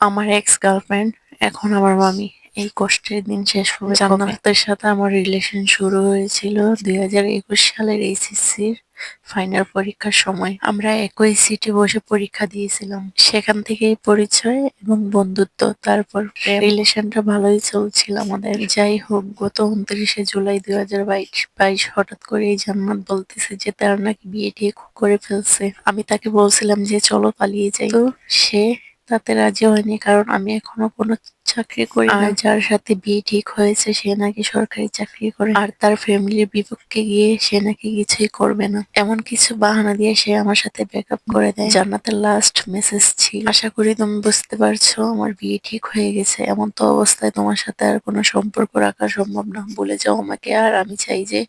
আমার ex girlfriend এখন আমার মামি। এই কষ্টের দিন শেষ হবে। জান্নাতের সাথে আমার রিলেশন শুরু হয়েছিল দুই হাজার একুশ সালের এইচএসসির ফাইনাল পরীক্ষার সময়। আমরা একই সিটে বসে পরীক্ষা দিয়েছিলাম। সেখান থেকেই পরিচয় এবং বন্ধুত্ব তারপর রিলেশনটা ভালোই চলছিল আমাদের। যাই হোক গত উনত্রিশে জুলাই দুই হাজার বাইশ বাইশ হঠাৎ করে এই জান্নাত বলতেছে যে তার নাকি বিয়ে ঠিক করে ফেলছে। আমি তাকে বলছিলাম যে চলো পালিয়ে যাই। তো সে তাতে রাজি হয়নি কারণ আমি এখনও কোনো চাকরি করি না। যার সাথে বিয়ে ঠিক হয়েছে সে নাকি সরকারি চাকরি করে। আর তার ফ্যামিলির বিপক্ষে গিয়ে সে নাকি কিছুই করবে না। এমন কিছু বাহানা দিয়ে সে আমার সাথে ব্রেকআপ করে দেয়। জান্নাতের লাস্ট মেসেজ ছিল আশা করি তুমি বুঝতে পারছ আমার বিয়ে ঠিক হয়ে গেছে। এমন তো অবস্থায় তোমার সাথে আর কোনো সম্পর্ক রাখা সম্ভব না। বলে যাও আমাকে আর আমি চাই যে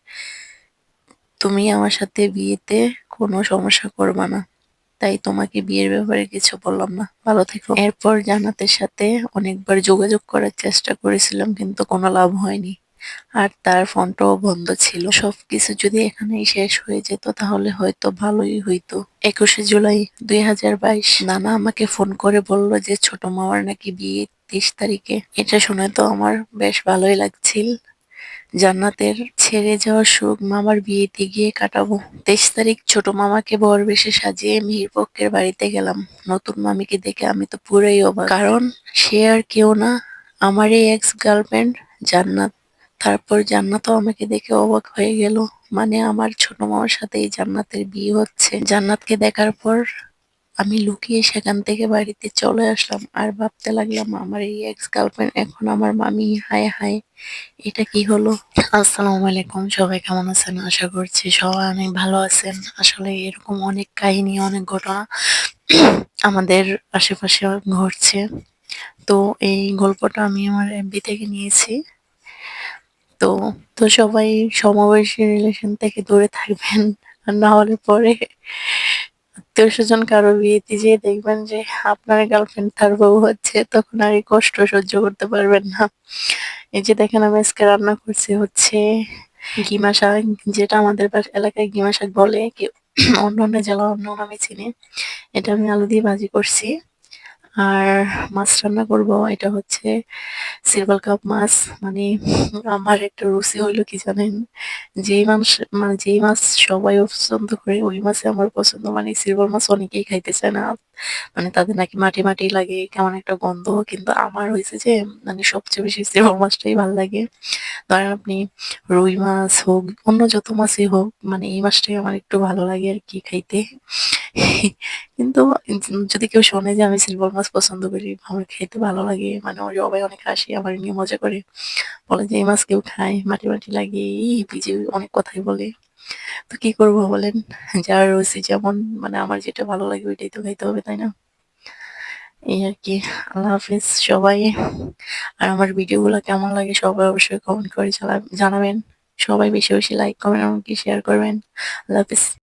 তুমি আমার সাথে বিয়েতে কোনো সমস্যা করবা না। তাই তোমাকে বিয়ের ব্যাপারে কিছু বললাম না। ভালো থেকো। এরপর জান্নাতের সাথে অনেকবার যোগাযোগ করার চেষ্টা করেছিলাম, কিন্তু কোনো লাভ হয়নি। আর তার ফোনটাও বন্ধ ছিল। সবকিছু যদি এখানেই শেষ হয়ে যেত, তাহলে হয়তো ভালোই হইতো। একুশে জুলাই দুই হাজার বাইশ। নানা আমাকে ফোন করে বলল যে, ছোট মামার নাকি বিয়ে তেইশ তারিখে? এটা শুনে তো আমার বেশ ভালোই লাগছিল। জান্নাতের ছেড়ে যাওয়ার সুখ মামার বিয়েতে গিয়ে কাটাবো। তেইশ তারিখ ছোট মামাকে বর বেশে সাজিয়ে মিহির পক্ষের বাড়িতে গেলাম। নতুন মামিকে দেখে আমি তো পুরোই অবাক। কারণ সে আর কেউ না আমার এই এক্স গার্লফ্রেন্ড জান্নাত। তারপর জান্নাতও আমাকে দেখে অবাক হয়ে গেল। মানে আমার ছোট মামার সাথে এই জান্নাতের বিয়ে হচ্ছে। জান্নাতকে দেখার পর আমি লুকিয়ে সেখান থেকে বাড়িতে চলে আসলাম আর ভাবতে লাগলাম আমার এই এক্স গার্লফ্রেন্ড এখন আমার মামি, হায় হায়, এটা কি হলো? আসসালামু আলাইকুম, সবাই কেমন আছেন? আশা করছি সবাই অনেক ভালো আছেন। আসলে এরকম অনেক কাহিনী, অনেক ঘটনা আমাদের আশেপাশে ঘটছে। তো এই গল্পটা আমি আমার এমবি থেকে নিয়েছি। তো তো সবাই সমবয়সী রিলেশন থেকে দূরে থাকবেন। না হলে পরে আত্মীয় স্বজন কারও বিয়েতে যেয়ে দেখবেন যে আপনার গার্লফ্রেন্ড তার বউ হচ্ছে, তখন আর এই কষ্ট সহ্য করতে পারবেন না। এই যে দেখেন আমি আজকে রান্না করছি হচ্ছে গিমা শাক, যেটা আমাদের এলাকায় গিমা শাক বলে, কেউ অন্য অন্য জেলা অন্য আমি চিনি। এটা আমি আলু দিয়ে ভাজি করছি। আর মাছ রান্না করব, এটা হচ্ছে সিলভার কাপ মাছ। মানে আমার একটা রুচি হইল কি জানেন? যেই মাছ মানে যেই মাছ সবাই পছন্দ করে, ওই মাছে আমার পছন্দ। মানে সিলভার মাছ অনেকেই খাইতে চায় না। মানে তাদের নাকি মাটি মাটি লাগে, কেমন একটা গন্ধ। কিন্তু আমার হয়েছে যে মানে সবচেয়ে বেশি সিলভার মাছটাই ভালো লাগে। ধরেন আপনি রুই মাছ হোক, অন্য যত মাছই হোক মানে এই মাছটাই আমার একটু ভালো লাগে আর কি খাইতে। কিন্তু যদি কেউ শোনে যে আমি সিলভার মাছ পছন্দ করি, আমার খেতে ভালো লাগে মানে আমার সবাই অনেক হাসি আমার নিয়ে মজা করে। বলে যে এই মাছ কেউ খায়, মাটি মাটি লাগে, এই পিজে অনেক কথাই বলে। তো কি করব বলেন? যার রুচি যেমন মানে আমার যেটা ভালো লাগে ওইটাই তো খাইতে হবে, তাই না? এই আর কি, আল্লাহ হাফিজ সবাই। আর আমার ভিডিওগুলো কেমন লাগে সবাই অবশ্যই কমেন্ট করে জানাবেন। সবাই বেশি বেশি লাইক কমেন্ট এমনকি শেয়ার করবেন। আল্লাহ হাফিজ।